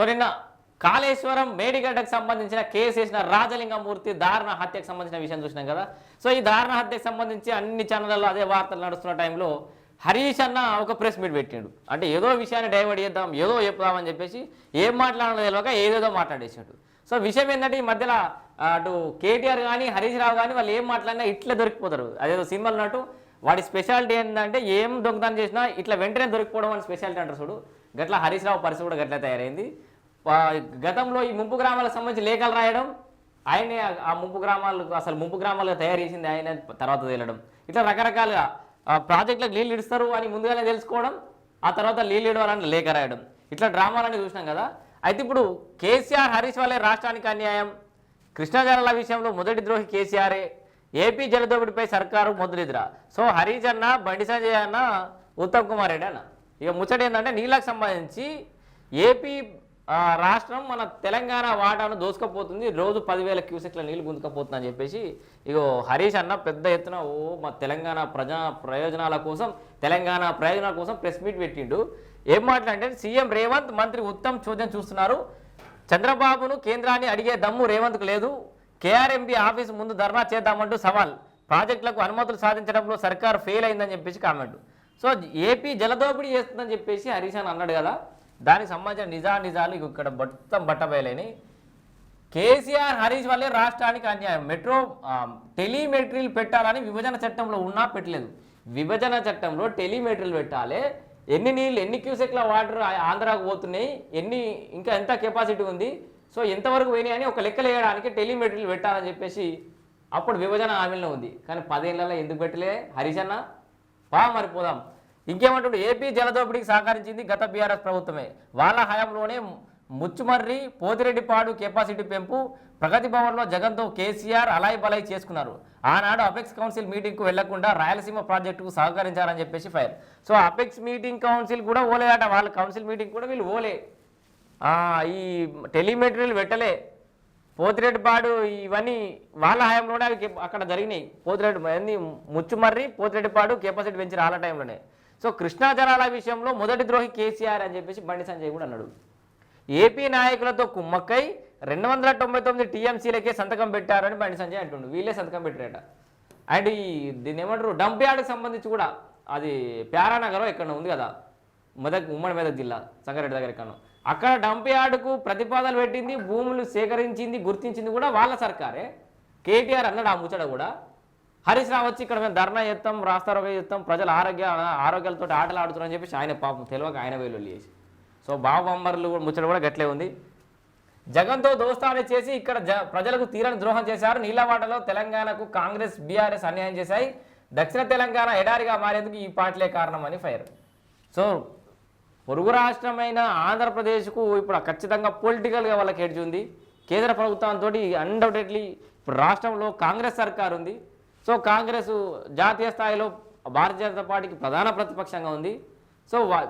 So నిన్న కాళేశ్వరం మేడిగడ్డకు సంబంధించిన case వేసిన రాజలింగమూర్తి దారుణ హత్యకు సంబంధించిన విషయం చూసినాం కదా? సో ఈ దారుణ హత్యకు సంబంధించి అన్ని ఛానళ్ళలో అదే వార్తలు నడుస్తున్న టైంలో హరీష్ అన్న ఒక ప్రెస్ మీట్ పెట్టిండు. అంటే ఏదో విషయాన్ని డైవర్ట్ చేద్దాం ఏదో చెప్దామని చెప్పేసి ఏం మాట్లాడాలో తెలియక ఏదేదో మాట్లాడేసాడు. సో విషయం ఏంటంటే ఈ మధ్యలో అటు కేటీఆర్ కానీ హరీష్ రావు కానీ వాళ్ళు ఏం మాట్లాడినా ఇట్లా దొరికిపోతారు. అదేదో సినిమాలు నటు వాడి స్పెషాలిటీ ఏంటంటే ఏం దొంగతనం చేసినా ఇట్లా వెంటనే దొరికిపోవడం అని స్పెషాలిటీ అంటారు చూడు. గట్ల హరీష్ రావు పరిస్థితి కూడా గట్లా తయారైంది. గతంలో ఈ ముంపు గ్రామాలకు సంబంధించి లేఖలు రాయడం ఆయనే ఆ- ముంపు గ్రామాలకు అసలు ముంపు గ్రామాలుగా తయారు చేసింది ఆయన తర్వాత తేలడం. ఇట్లా రకరకాలుగా ప్రాజెక్టులకు నీళ్ళు ఇడుస్తారు అని ముందుగానే తెలుసుకోవడం ఆ తర్వాత నీళ్ళు ఇవ్వాలని లేఖ రాయడం. ఇట్లా డ్రామాలని చూసినాం కదా. అయితే ఇప్పుడు కేసీఆర్ హరీష్ వల్లే రాష్ట్రానికి అన్యాయం. కృష్ణా జలాల విషయంలో మొదటి ద్రోహి కేసీఆరే. ఏపీ జలదోపిడిపై సర్కారు మొదలెదురా. సో హరీష్ అన్న బండి సంజయ్ అన్న ఉత్తమ్ కుమార్ రెడ్డి అన్న. ఇక ముచ్చట ఏంటంటే నీళ్ళకు సంబంధించి ఏపీ రాష్ట్రం మన తెలంగాణ వాటాను దోసుకపోతుంది. రోజు పదివేల క్యూసెక్ల నీళ్ళు గుంజుకపోతుందని చెప్పేసి ఇగో హరీష్ అన్న పెద్ద ఎత్తున ఓ మా తెలంగాణ ప్రజా ప్రయోజనాల కోసం తెలంగాణ ప్రయోజనాల కోసం ప్రెస్ మీట్ పెట్టిండు. ఏం మాట్లాడంటే సీఎం రేవంత్ మంత్రి ఉత్తమ్ చోద్యం చూస్తున్నారు. చంద్రబాబును కేంద్రాన్ని అడిగే దమ్ము రేవంత్కు లేదు. కేఆర్ఎంబి ఆఫీస్ ముందు ధర్నా చేద్దామంటూ సవాల్. ప్రాజెక్టులకు అనుమతులు సాధించడంలో సర్కార్ ఫెయిల్ అయిందని చెప్పేసి కామెంట్. సో ఏపీ జలదోపిడీ చేస్తుందని చెప్పేసి హరీష్ అన్న అన్నాడు కదా. దానికి సంబంధించిన నిజా నిజాలు ఇక్కడ మొత్తం బట్టబయలేని కేసీఆర్ హరీష్ వల్లే రాష్ట్రానికి అన్యాయం. మెట్రో టెలిమెట్రీలు పెట్టాలని విభజన చట్టంలో ఉన్నా పెట్టలేదు. విభజన చట్టంలో టెలిమెట్రీలు పెట్టాలి. ఎన్ని నీళ్ళు ఎన్ని క్యూసెక్ల వాటర్ ఆంధ్రాకు పోతున్నాయి ఎన్ని ఇంకా ఎంత కెపాసిటీ ఉంది. సో ఎంతవరకు పోయినాయి అని ఒక లెక్కలు వేయడానికి టెలిమెట్రీలు పెట్టాలని చెప్పేసి అప్పుడు విభజన హామీలో ఉంది. కానీ పదేళ్ళలో ఎందుకు పెట్టలే? హరీష్ అన్న పా మరి పోదాం. ఇంకేమంటుండే ఏపీ జలదోపిడికి సహకరించింది గత బీఆర్ఎస్ ప్రభుత్వమే. వాళ్ళ హయాంలోనే ముచ్చుమర్రి పోతిరెడ్డిపాడు కెపాసిటీ పెంపు ప్రగతి భవన్లో జగన్తో కేసీఆర్ అలాయ్ బలాయ్ చేసుకున్నారు. ఆనాడు అపెక్స్ కౌన్సిల్ మీటింగ్కు వెళ్ళకుండా రాయలసీమ ప్రాజెక్టుకు సహకరించారని చెప్పేసి fire. So apex meeting council కూడా ఓలేదట వాళ్ళ కౌన్సిల్ మీటింగ్ కూడా వీళ్ళు ఓలే. ఈ టెలిమెట్రీలు పెట్టలే. పోతిరెడ్డిపాడు ఇవన్నీ వాళ్ళ హయాంలోనే అవి అక్కడ జరిగినాయి. పోతిరెడ్డి అన్ని ముచ్చుమర్రి పోతిరెడ్డిపాడు కెపాసిటీ పెంచి రాళ్ళ టైంలోనే. సో కృష్ణా జలాల విషయంలో మొదటి ద్రోహి కేసీఆర్ అని చెప్పేసి బండి సంజయ్ కూడా అన్నాడు. ఏపీ నాయకులతో కుమ్మక్కై రెండు వందల తొంభై తొమ్మిది టీఎంసీలకే సంతకం పెట్టారని బండి సంజయ్ అంటుండు. వీళ్ళే సంతకం పెట్టారట. అండ్ ఈ దీన్ని ఏమంటారు? డంప్ యార్డ్కి సంబంధించి కూడా అది ప్యారానగరం ఎక్కడ ఉంది కదా? మెదక్ ఉమ్మడి మెదక్ జిల్లా సంగారెడ్డి దగ్గర ఎక్కడ అక్కడ డంప్ యార్డుకు ప్రతిపాదనలు పెట్టింది భూములు సేకరించింది గుర్తించింది కూడా వాళ్ళ సర్కారే. కేటీఆర్ అన్నాడు ఆ ముచ్చట కూడా. హరీష్ రావు వచ్చి ఇక్కడ మేము ధర్నా చేస్తాం రాస్తారోగ చేస్తాం ప్రజల ఆరోగ్య ఆరోగ్యాలతో ఆటలు ఆడుతున్నారని చెప్పేసి ఆయన పాపం తెలియక ఆయన వేలు చేసి. సో బాబు బొమ్మర్లు ముచ్చట కూడా గట్లే ఉంది. జగన్తో దోస్తానే చేసి ఇక్కడ జ ప్రజలకు తీరని ద్రోహం చేశారు. నీలవాటలో తెలంగాణకు కాంగ్రెస్ బీఆర్ఎస్ అన్యాయం చేశాయి. దక్షిణ తెలంగాణ ఎడారిగా మారేందుకు ఈ పార్టీలే కారణమని ఫైర్. సో పొరుగు రాష్ట్రమైన ఆంధ్రప్రదేశ్కు ఇప్పుడు ఖచ్చితంగా పొలిటికల్గా వాళ్ళకి ఎడ్జ్ ఉంది. కేంద్ర ప్రభుత్వంతో అన్డౌటెడ్లీ ఇప్పుడు రాష్ట్రంలో కాంగ్రెస్ సర్కార్ ఉంది సో కాంగ్రెస్ జాతీయ స్థాయిలో భారతీయ జనతా పార్టీకి ప్రధాన ప్రతిపక్షంగా ఉంది. సో వా-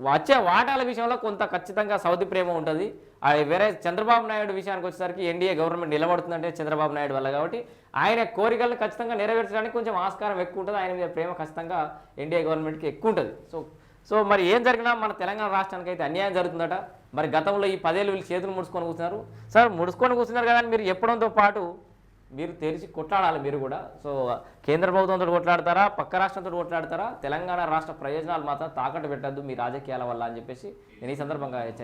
వచ్చే వాటాల విషయంలో కొంత ఖచ్చితంగా సౌదీ ప్రేమ ఉంటుంది. వేరే చంద్రబాబు నాయుడు విషయానికి వచ్చేసరికి ఎన్డీఏ గవర్నమెంట్ నిలబడుతుందంటే చంద్రబాబు నాయుడు వల్ల కాబట్టి ఆయన కోరికలను ఖచ్చితంగా నెరవేర్చడానికి కొంచెం ఆస్కారం ఎక్కువ ఉంటుంది. ఆయన మీద ప్రేమ ఖచ్చితంగా ఎన్డీఏ గవర్నమెంట్కి ఎక్కువ ఉంటుంది. సో సో మరి ఏం జరిగినా మన తెలంగాణ రాష్ట్రానికి అయితే అన్యాయం జరుగుతుందట. మరి గతంలో ఈ పదేళ్ళు వీళ్ళు చేతులు ముడుచుకొని కూర్చున్నారు. సార్ ముడుచుకొని కూర్చున్నారు కదా అని మీరు చెప్పడంతో పాటు మీరు తెరిచి కొట్లాడాలి మీరు కూడా. సో కేంద్ర ప్రభుత్వంతో కొట్లాడతారా? పక్క రాష్ట్రంతో కొట్లాడతారా? తెలంగాణ రాష్ట్ర ప్రయోజనాలు మాత్రం తాకట్టు పెట్టద్దు మీ రాజకీయాల వల్ల అని చెప్పేసి నేను ఈ సందర్భంగా హెచ్చరి